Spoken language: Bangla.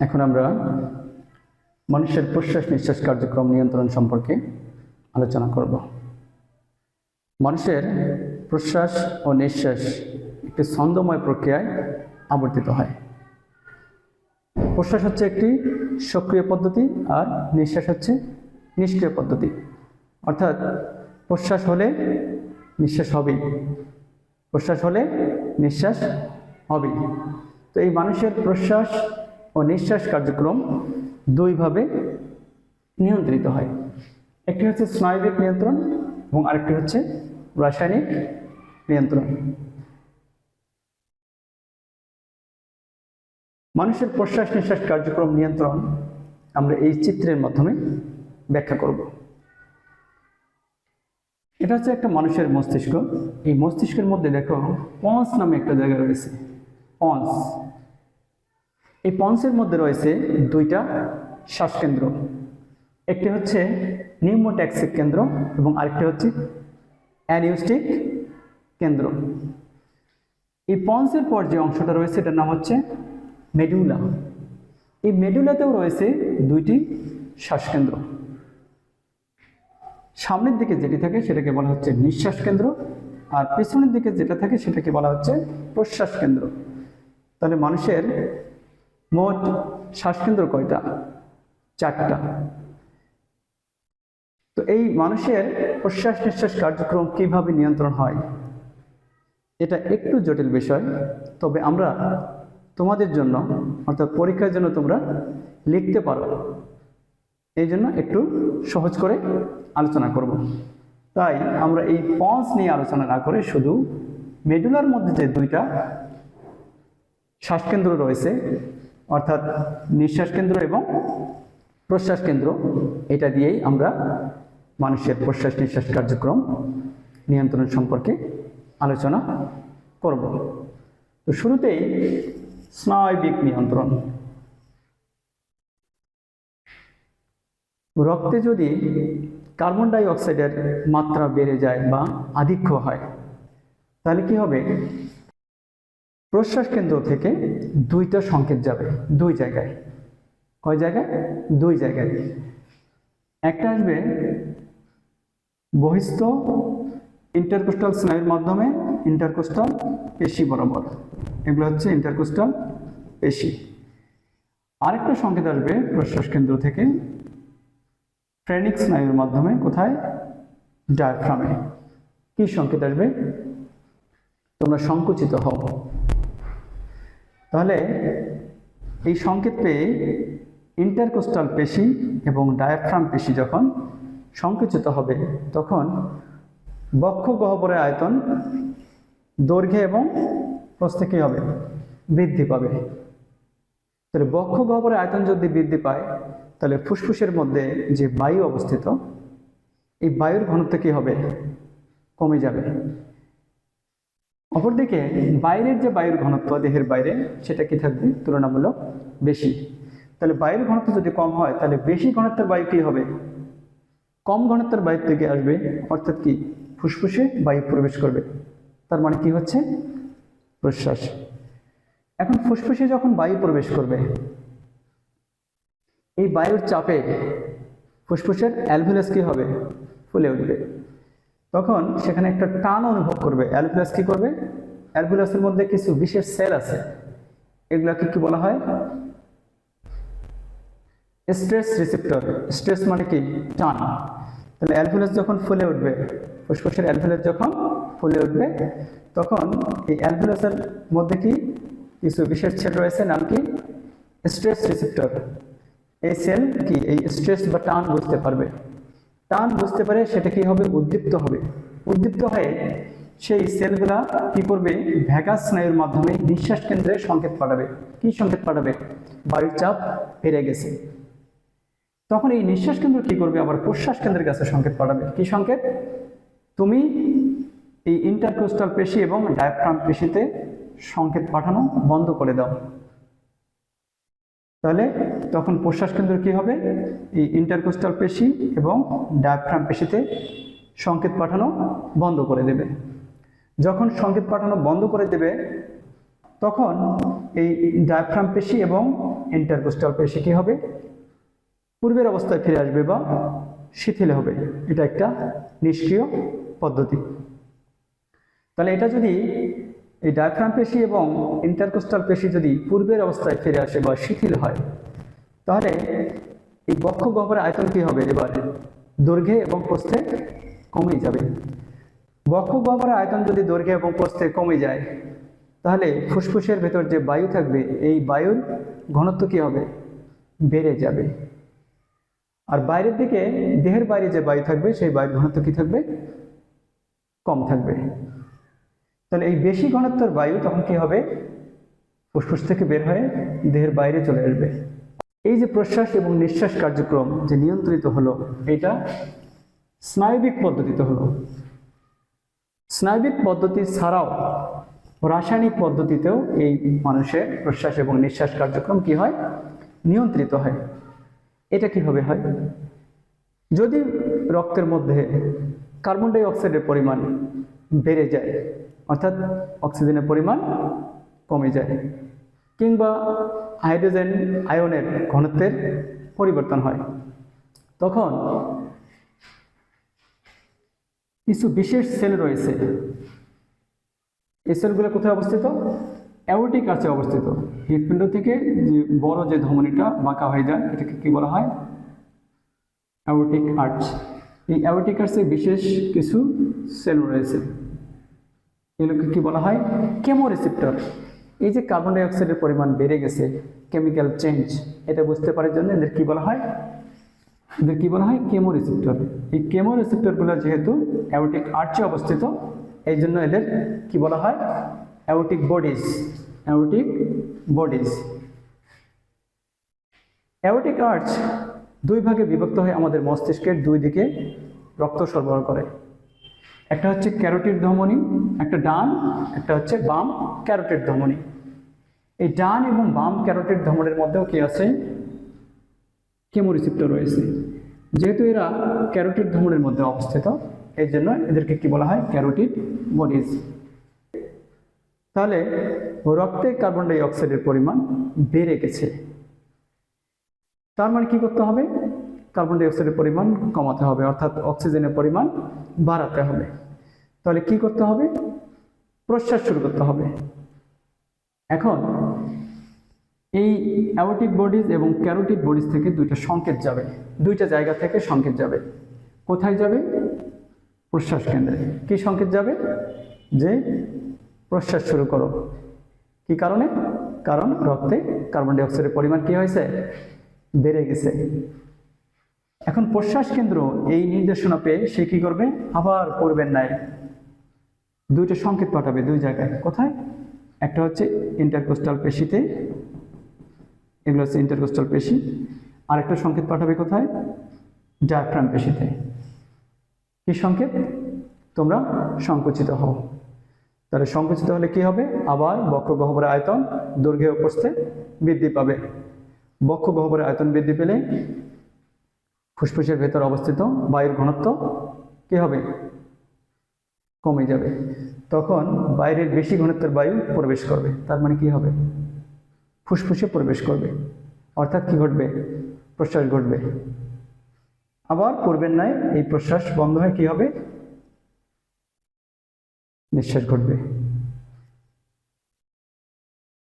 এখন আমরা মানুষের প্রশ্বাস নিঃশ্বাস কার্যক্রম নিয়ন্ত্রণ সম্পর্কে আলোচনা করব। মানুষের প্রশ্বাস ও নিঃশ্বাস একটি ছন্দময় প্রক্রিয়ায় আবর্তিত হয়। প্রশ্বাস হচ্ছে একটি সক্রিয় পদ্ধতি আর নিঃশ্বাস হচ্ছে নিষ্ক্রিয় পদ্ধতি। অর্থাৎ প্রশ্বাস হলে নিঃশ্বাস হবেই। প্রশ্বাস হলে নিঃশ্বাস হবেই। তো এই মানুষের প্রশ্বাস ও নিঃশ্বাস কার্যক্রম দুইভাবে নিয়ন্ত্রিত হয়। একটি হচ্ছে স্নায়বিক নিয়ন্ত্রণ এবং আরেকটি হচ্ছে রাসায়নিক নিয়ন্ত্রণ। মানুষের প্রশ্বাস নিঃশ্বাস কার্যক্রম নিয়ন্ত্রণ আমরা এই চিত্রের মাধ্যমে ব্যাখ্যা করব। এটা হচ্ছে একটা মানুষের মস্তিষ্ক। এই মস্তিষ্কের মধ্যে দেখো পন্স নামে একটা জায়গা রয়েছে। পন্স। এই পন্সের মধ্যে রয়েছে দুইটা শ্বাসকেন্দ্র। একটি হচ্ছে নিউমোট্যাক্সিক কেন্দ্র এবং আরেকটি হচ্ছে অ্যানিউস্টিক কেন্দ্র। এই পন্সের পর যে অংশটা রয়েছে, এটার নাম হচ্ছে মেডুলা। এই মেডুলাতেও রয়েছে দুইটি শ্বাসকেন্দ্র। সামনের দিকে যেটি থাকে, সেটাকে বলা হচ্ছে নিঃশ্বাস কেন্দ্র। আর পেছনের দিকে যেটা থাকে, সেটাকে বলা হচ্ছে প্রশ্বাস কেন্দ্র। তাহলে মানুষের মোট শ্বাসকেন্দ্র কয়টা? চারটা। তো এই মানুষের প্রশ্বাস নিঃশ্বাস কার্যক্রম কীভাবে নিয়ন্ত্রণ হয়? এটা একটু জটিল বিষয়, তবে আমরা তোমাদের জন্য, অর্থাৎ পরীক্ষার জন্য তোমরা লিখতে পারো। এই জন্য একটু সহজ করে আলোচনা করব। তাই আমরা এই পন্স নিয়ে আলোচনা না করে শুধু মেডুলার মধ্যে যে দুইটা শ্বাসকেন্দ্র রয়েছে অর্থাৎ নিঃশ্বাস কেন্দ্র এবং প্রশ্বাস কেন্দ্র, এটা দিয়েই আমরা মানুষের প্রশ্বাস নিঃশ্বাস কার্যক্রম নিয়ন্ত্রণ সম্পর্কে আলোচনা করব। তো শুরুতেই স্নায়বিক নিয়ন্ত্রণ। রক্তে যদি কার্বন ডাই অক্সাইডের মাত্রা বেড়ে যায় বা আধিক্য হয়, তাহলে কি হবে? প্রশ্বাস কেন্দ্র থেকে দুইটা সংকেত যাবে, দুই জায়গায়। কয় জায়গায়? দুই জায়গায়। একটা আসবে বহিস্থ ইন্টারকোস্টাল স্নায়ুর মাধ্যমে ইন্টারকোস্টাল পেশি বরাবর। এগুলো হচ্ছে ইন্টারকোস্টাল পেশি। আরেকটা সংকেত আসবে প্রশ্বাস কেন্দ্র থেকে ফ্রেনিক স্নায়ুর মাধ্যমে, কোথায়? ডায়াফ্রামে। কি সংকেত আসবে? তোমরা সংকুচিত হও। তাহলে এই সংকেত পেয়ে ইন্টারকোস্টাল পেশি এবং ডায়াফ্রাম পেশি যখন সংকুচিত হবে, তখন বক্ষ গহ্বরের আয়তন দৈর্ঘ্যে এবং প্রস্থে হবে, বৃদ্ধি পাবে। তাহলে বক্ষ গহ্বরের আয়তন যদি বৃদ্ধি পায়, তাহলে ফুসফুসের মধ্যে যে বায়ু অবস্থিত, এই বায়ুর ঘনত্ব কী হবে? কমে যাবে। অপরদিকে বাইরের যে বায়ুর ঘনত্ব, দেহের বাইরে, সেটা কি থাকবে? তুলনামূলক বেশি। তাহলে বায়ুর ঘনত্ব যদি কম হয়, তাহলে বেশি ঘনত্বের বায়ু কী হবে? কম ঘনত্বের বায়ু থেকে আসবে, অর্থাৎ কি? ফুসফুসে বায়ু প্রবেশ করবে। তার মানে কি হচ্ছে? প্রশ্বাস। এখন ফুসফুসে যখন বায়ু প্রবেশ করবে, এই বায়ুর চাপে ফুসফুসের অ্যালভুলাস কি হবে? ফুলে উঠবে। তখন সেখানে একটা টান অনুভব করবে। অ্যালভুলাস কি করবে? অ্যালভুলাসের মধ্যে কিছু বিশেষ সেল আছে। এগুলাকে কি বলা হয়? Stress receptor. স্ট্রেস মানে কি? টান। তাহলে অ্যালভুলাস যখন ফুলে উঠবে, ফুসফুসের অ্যালভুলাস যখন ফুলে উঠবে, তখন এই অ্যালভুলাসের মধ্যে কি? কিছু বিশেষ সেল রয়েছে, নাম কি? Stress receptor. এই সেল কি? এই স্ট্রেস বা টান বুঝতে পারবে। টান বুঝতে পারে সেটা কি হবে? উদ্দীপ্ত হবে। উদ্দীপ্ত হয়ে সেই সেলগুলা কি করবে? ভ্যাগাস স্নায়ুর মাধ্যমে নিঃশ্বাস কেন্দ্রে সংকেত পাঠাবে। কি সংকেত পাঠাবে? বায়ুর চাপ বেড়ে গেছে। তখন এই নিঃশ্বাস কেন্দ্র কি করবে? আবার প্রশ্বাস কেন্দ্রের কাছে সংকেত পাঠাবে। কি সংকেত? তুমি এই ইন্টারকোস্টাল পেশি এবং ডায়াফ্রাম পেশিতে সংকেত পাঠানো বন্ধ করে দাও। তাহলে তখন প্রশ্বাস কেন্দ্র কী হবে? এই ইন্টারকোস্টাল পেশি এবং ডায়াফ্রাম পেশিতে সংকেত পাঠানো বন্ধ করে দেবে। যখন সংকেত পাঠানো বন্ধ করে দেবে, তখন এই ডায়াফ্রাম পেশি এবং ইন্টারকোস্টাল পেশি কী হবে? পূর্বের অবস্থায় ফিরে আসবে বা শিথিল হবে। এটা একটা নিষ্ক্রিয় পদ্ধতি। তাহলে এটা যদি এই ডায়াফ্রাম পেশি এবং ইন্টারকোস্টাল পেশি যদি পূর্বের অবস্থায় ফিরে আসে বা শিথিল হয়, তাহলে এই বক্ষ গহ্বরের আয়তন কী হবে? এবার দৈর্ঘ্যে এবং প্রস্থে কমে যাবে। বক্ষ গহ্বরের আয়তন যদি দৈর্ঘ্যে এবং প্রস্থে কমে যায়, তাহলে ফুসফুসের ভেতর যে বায়ু থাকবে, এই বায়ুর ঘনত্ব কী হবে? বেড়ে যাবে। আর বাইরের দিকে দেহের বাইরে যে বায়ু থাকবে, সেই বায়ুর ঘনত্ব কী থাকবে? কম থাকবে। তাহলে এই বেশি ঘনত্বর বায়ু তখন কি হবে? ফুসফুস থেকে বের হয়ে দেহের বাইরে চলে আসবে। এই যে প্রশ্বাস এবং নিঃশ্বাস কার্যক্রম যে নিয়ন্ত্রিত হলো, এটা স্নায়বিক পদ্ধতিতে হলো। স্নায়বিক পদ্ধতি ছাড়াও রাসায়নিক পদ্ধতিতেও এই মানুষের প্রশ্বাস এবং নিঃশ্বাস কার্যক্রম কি হয়? নিয়ন্ত্রিত হয়। এটা কীভাবে হয়? যদি রক্তের মধ্যে কার্বন ডাই অক্সাইডের পরিমাণ বেড়ে যায় অর্থাৎ অক্সিজেনের পরিমাণ কমে যায় কিংবা হাইড্রোজেন আয়নের ঘনত্বের পরিবর্তন হয়। তখন কিছু বিশেষ সেল রয়েছে। এই সেলগুলো কোথায় অবস্থিত? অ্যাওটিক আর্চে অবস্থিত। হৃৎপিণ্ড থেকে যে বড় যে ধমনীটা বাঁকা হয়ে যায়, এটাকে কি বলা হয়? Aortic arch. এই অ্যাওটিক আর্চে বিশেষ কিছু সেল রয়েছে। এগুলোকে কি বলা হয়? কেমো রিসেপ্টর এই যে কার্বন ডাইঅক্সাইডের পরিমাণ বেড়ে গেছে কেমিক্যাল চেঞ্জ এটা বুঝতে পারার জন্য এদের কি বলা হয়? এদের কি বলা হয়? কেমো রিসেপ্টর এই কেমো রিসেপ্টরগুলো যেহেতু অ্যাওটিক আর্চে অবস্থিত, এই জন্য এদের কি বলা হয়? Aortic bodies aortic bodies aortic arch দুই ভাগে বিভক্ত হয়ে আমাদের মস্তিষ্কের দুই দিকে রক্ত সরবরাহ করে। একটা হচ্ছে ক্যারোটিড ধমনী, একটা ডান, একটা হচ্ছে বাম ক্যারোটিড ধমনী। এই ডান এবং বাম ক্যারোটিড ধমনের মধ্যেও কি আছে? কেমোরিসিপ্টর রয়েছে। যেহেতু এরা ক্যারোটিড ধমনের মধ্যে অবস্থিত, এই জন্য এদেরকে কি বলা হয়? Carotid bodies. তাহলে রক্তে কার্বন ডাই অক্সাইডের পরিমাণ বেড়ে গেছে। তার মানে কি করতে হবে? কার্বন ডাইঅক্সাইডের পরিমাণ কমাতে হবে, অর্থাৎ অক্সিজেনের পরিমাণ বাড়াতে হবে। তাহলে কি করতে হবে? প্রশ্বাস শুরু করতে হবে। এখন, এই অ্যাওটিক বডিজ এবং ক্যারোটিক বডিজ থেকে দুইটা সংকেত যাবে। দুইটা জায়গা থেকে সংকেত যাবে। কোথায় যাবে? প্রশ্বাস কেন্দ্রে। কি সংকেত যাবে? যে প্রশ্বাস শুরু করো। কি কারণে? কারণ রক্তে কার্বন ডাইঅক্সাইডের পরিমাণ কি হয়েছে? বেড়ে গেছে। এখন প্রশ্বাস কেন্দ্র এই নির্দেশনা পেয়ে সে কি করবে? আবার করবেন নাই দুইটা সংকেত পাঠাবে দুই জায়গায়। কোথায়? একটা হচ্ছে ইন্টারকোস্টাল পেশিতে। এগুলো হচ্ছে ইন্টারকোস্টাল পেশি। আর একটা সংকেত পাঠাবে কোথায়? ডায়াফ্রাম পেশিতে। কি সংকেত? তোমরা সংকুচিত হও। তাহলে সংকুচিত হলে কি হবে? আবার বক্ষ গহ্বরের আয়তন দৈর্ঘ্য প্রস্থে বৃদ্ধি পাবে। বক্ষ গহ্বরের আয়তন বৃদ্ধি পেলে ফুসফুসের ভেতর অবস্থিত বায়ুর ঘনত্ব কি হবে? কমে যাবে। তখন বাইরের বেশি ঘনত্বের বায়ু প্রবেশ করবে। তার মানে কি হবে? ফুসফুসে প্রবেশ করবে। অর্থাৎ কি ঘটবে? প্রশ্বাস ঘটবে। আবার পূর্বের ন্যায় এই প্রশ্বাস বন্ধ হয়ে কি হবে? নিঃশ্বাস ঘটবে।